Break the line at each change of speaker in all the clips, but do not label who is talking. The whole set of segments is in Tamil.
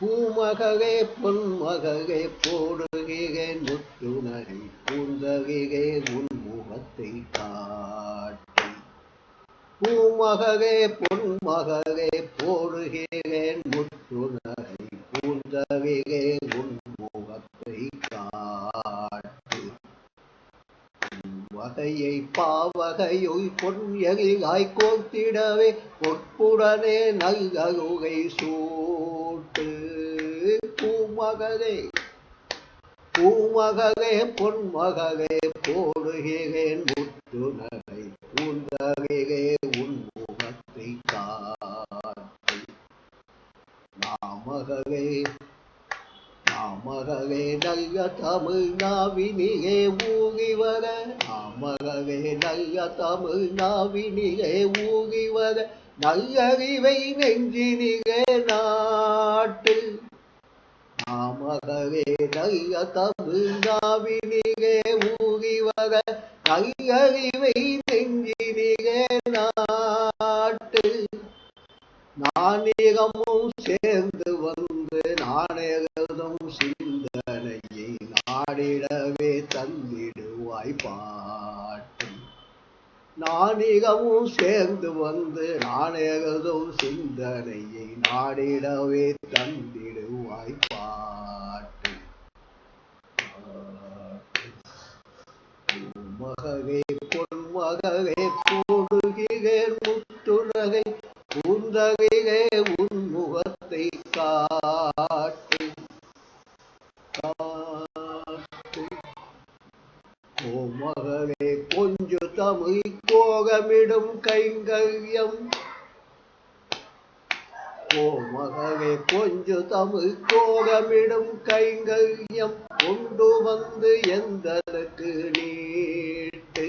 பூமகவே பொன்மகவே போடுகிகை முத்துணரை பூந்தகிகை உன்முகத்தை காட்டி. பூமகவே பொன்மகவே போ முத்துணரை பூந்தகிகே உன்முகத்தை காட்டி வகையை பாவகையுய் பொன்யகிலாய் கோத்திடவே பொற்புடனே நல்லகுகை சூட்டு. பூமகதே பூமகவே பொன்மகவே போடுகிறேன் முத்துணரை பூந்தகிகே உன்முகத்தை காத்து நாமகவே நாமகவே நல்ல தமிழ் நாவினியே ஊகி வர நல்ல தமிழ் நாவினிலே ஊகி வர நல்லறிவை நெஞ்சினிலே நாட்டு. நாமகவே நல்ல தமிழ் நாவினிலே ஊகி வர நல்லறிவை நெஞ்சினிலே நாட்டு. நாணயமும் சேர்ந்து வந்து நாணயதும் சிந்தனையை நாடிடவே தந்திடுவாய் நானிகவும் சேர்ந்து வந்து நானேகதும் சிந்தனையை நாடிடவே தந்திடுவாய் பாட்டு. மகவே பொன்மகவே மகளே கொஞ்சு தமிழ் கோகமிடும் கைங்கரியம் கோமகவே கொஞ்சு தமிழ் கோகமிடும் கைங்கரியம் கொண்டு வந்து எந்தனுக்கு நீட்டு?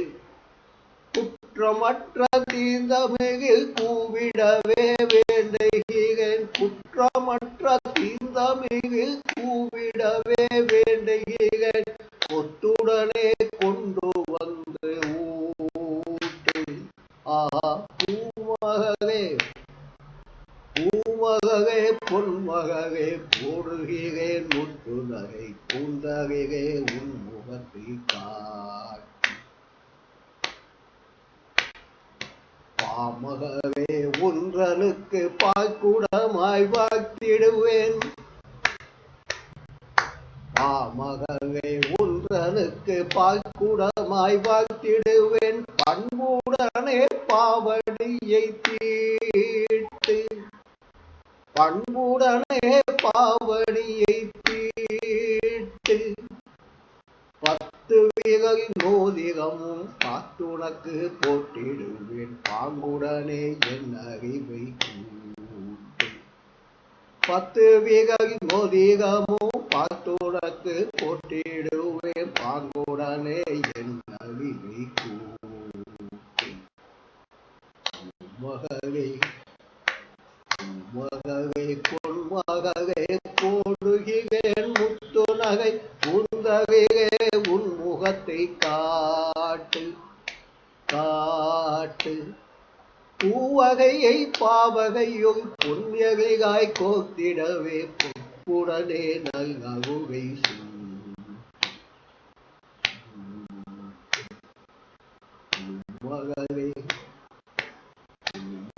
குற்றமற்ற தீந்தமிழில் கூவிடவே வேண்டுகிறேன். குற்றமற்ற தீந்தமிழில் கூவிடவே வேண்டுகிறேன். உடனே கொண்டு வந்து ஊட்டு. ஆ பூமகவே பூமகவே பொன்மகவே போடுகிறேன் முற்று நகை பூந்தகையே உன் முகத்தை காட்டி பாமகவே ஒன்றனுக்கு பாய்குடமாய் வாத்திடுவேன் பாமகவே ஒன்றனுக்கு பாய்குடமாய் வாழ்த்திடுவேன். பண்புடனே பாவடியை தீட்டு. பண்புடனே பாவடியை தீட்டு. பத்து விகை மோதிரமும் காத்துனக்கு போட்டிடுவேன். பாங்குடனே என் அறிவை பத்து விகை மோதிரமும் காத்துனக்கு போட்டிடுவேன். பாங்குடனே என் அறிவை கூட்டு. மகளே மகவே பொன்மகவே போடுகிறேன். முத்து நகை உந்தகையே உன் முகத்தை காட்டு காட்டு. பூவகையை பாவகையும் புண்ணியகைகாய் கோத்திடவே. பொப்புடனே சொல் மகளே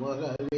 மகளே